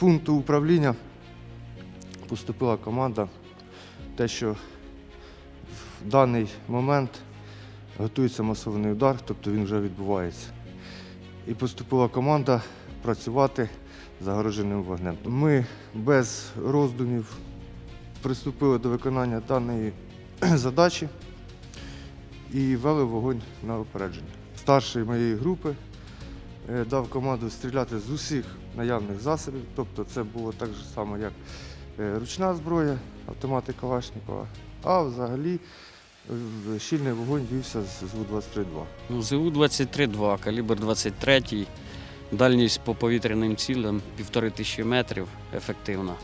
пункту управління поступила команда, те, що в даний момент готується масований удар, тобто він вже відбувається. І поступила команда працювати загороженим вогнем. Ми без роздумів приступили до виконання даної задачі і вели вогонь на опередження. Старший моєї групи дав команду стріляти з усіх наявних засобів, тобто це було так же само, як е, ручна зброя, автомати Калашникова, а взагалі е, щільний вогонь вівся з ЗУ-23-2. Ну, ЗУ-23-2, калібр 23, дальність по повітряним цілям півтори тисячі метрів, ефективна.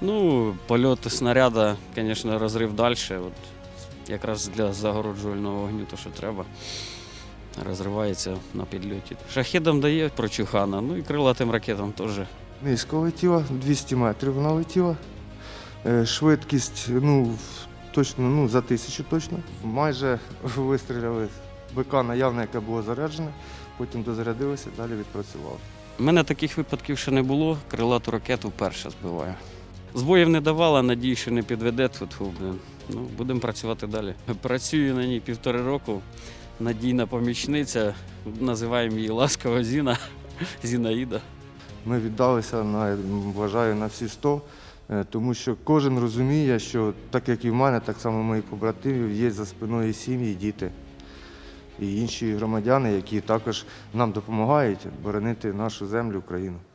Ну, польот снаряда, звісно, розрив далі. Якраз для загороджувального вогню, то що треба. Розривається на підльоті. Шахедам дає прочухана, ну і крилатим ракетам теж. Низько летіла, 200 метрів вона летіла. Е, Швидкість ну, точно ну, за тисячу точно. Майже вистріляли БК наявне, яке було заряджене, потім дозарядилися, далі відпрацювали. У мене таких випадків ще не було. Крилату ракету вперше збиваю. Збоїв не давала, надію, що не підведе тут. Ну, будемо працювати далі. Працюю на ній півтори року. Надійна помічниця. Називаємо її ласково Зіна. Зінаїда. Ми віддалися на вважаю на всі 100, е, тому що кожен розуміє, що так як і в мене, так само моїх побратимів є за спиною сім'ї, діти і інші громадяни, які також нам допомагають боронити нашу землю, Україну.